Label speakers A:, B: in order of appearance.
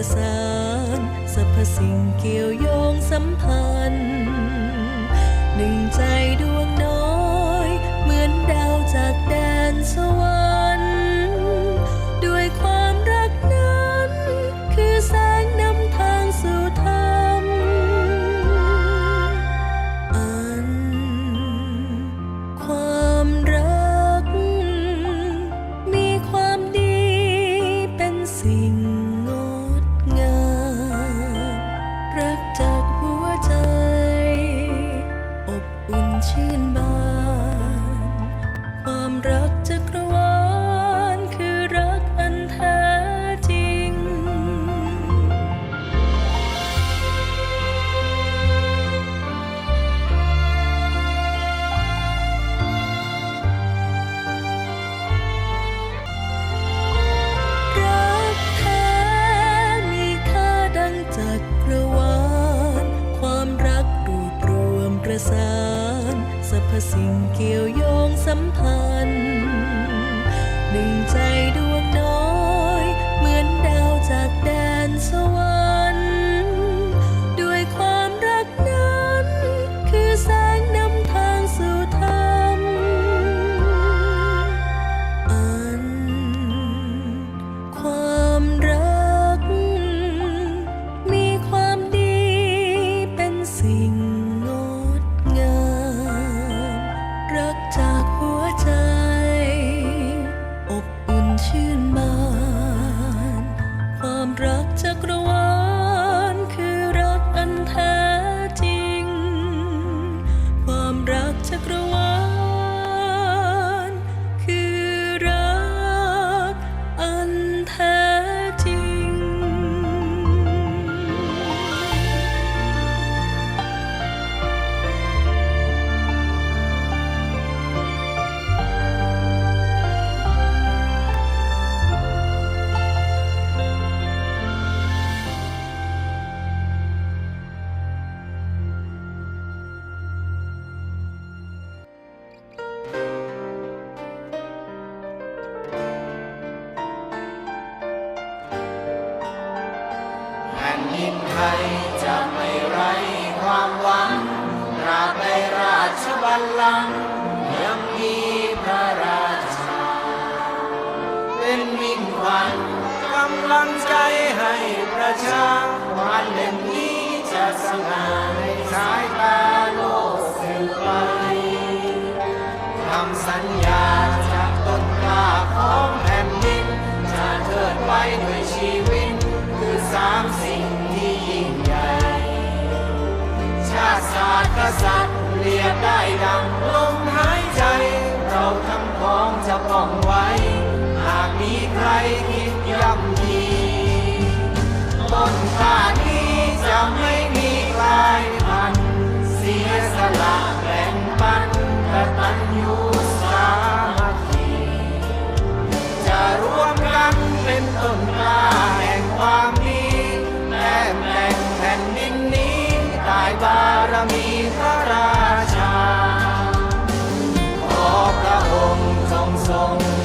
A: ประสานสรรพสิ่งเกี่ยวโยงสัมพันธ์หนึ่งใจ สารสรรพ
B: สิ่งเกี่ยวโยงสัมพันธ์หนึ่งใจด้วย ลังยังมีพระราชา เป็นมิ่งขวัญกำลังใจให้ประชาวันเด่นนี้จะสง่าในสายตาโลกสืบไปคำสัญญา พ้องไว้ หากมีใครคิดย่ำยีต้นขานี้จะไม่มีกลายพัน เสียสละแบ่งปันกตัญญูสามัคคีจะร่วมกันเป็นต้นกล้าแห่งความดีแต้มแต่งแผ่นดินนี้ตายบารมี song.